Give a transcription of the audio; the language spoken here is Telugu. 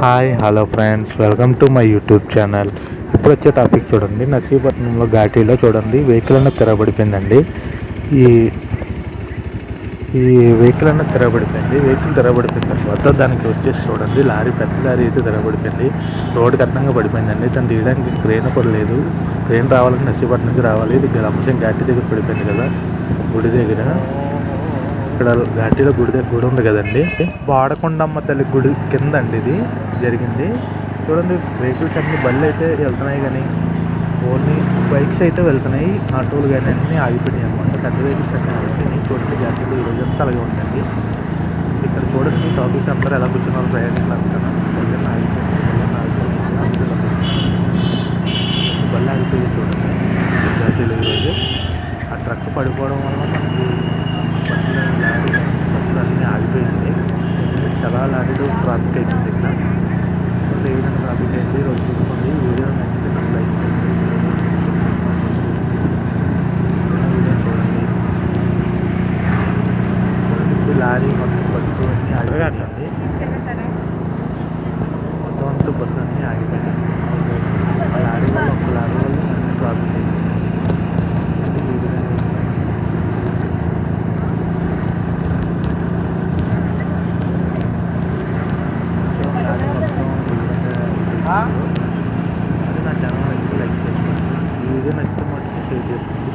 Hi hello friends welcome to my YouTube channel. ఇప్పుడు వచ్చే టాపిక్ చూడండి. నర్సీపట్నంలో ఘాటీలో చూడండి. వెహికల్ అన్న తెరబడిపోయిందండి. ఈ ఈ వెహికల్ అన్న తెరబడిపోయింది. వెహికల్ తెరబడిపోయిన తర్వాత దానికి వచ్చేసి చూడండి. లారీ పెద్ద లారీ అయితే తెరబడిపోయింది. రోడ్డు కట్నంగా పడిపోయిందండి. దాన్ని తీయడానికి క్రేన్ కూడా లేదు. క్రేన్ రావాలంటే నర్సీపట్నంకి రావాలి. ఇది గమనించిన ఘాటీ దగ్గర పడిపోయింది కదా. గుడి దగ్గర. ఇక్కడ ఘాటీలో గుడి దగ్గర గుడి ఉంది కదండి. వాడకొండమ్మ తల్లి గుడి కింద అండి ఇది. జరిగింది. చూడండి వెహికల్స్ అన్ని బళ్ళు అయితే వెళ్తున్నాయి కానీ ఓన్లీ బైక్స్ అయితే వెళ్తున్నాయి. ఆటోలు కానీ అన్నీ ఆగిపోయినాయి అనమాట. పెద్ద వెహికల్స్ అన్నీ ఆగిపోయినాయి. చూడండి ఘాటీలో ఈ రోజంతా అలాగే ఉందండి. ఇక్కడ చూడండి టాపిక్ అందరూ ఎలా కూర్చున్నారు ప్రయాణికులు అనుకున్నాను బళ్ళు ఆగిపోయింది బళ్ళు ఆగిపోయింది బళ్ళు ఆగిపోయింది చూడండి. ఘాటీలో ఈరోజు ఆ ట్రక్ పడిపోవడం వల్ల మనకి ಲಾರಿ ಮತ್ತು ಬಸ್ಸು ಅನ್ನೇ ಆಗಿಬಿಟ್ಟಿದೆ ಮತ್ತೊಂದು ಬಸ್ ಅನ್ನೇ ಆಗಿದೆ ಲಾರಿಗಳು ಮತ್ತು ಲಾರಿಗಳು ಪ್ರಾಬ್ಲಮ್ ಇದೆ ಅದನ್ನು ಚೆನ್ನಾಗಿ ಲೈಕ್ ಇದನ್ನು ಅಷ್ಟು ಮಾಡಿ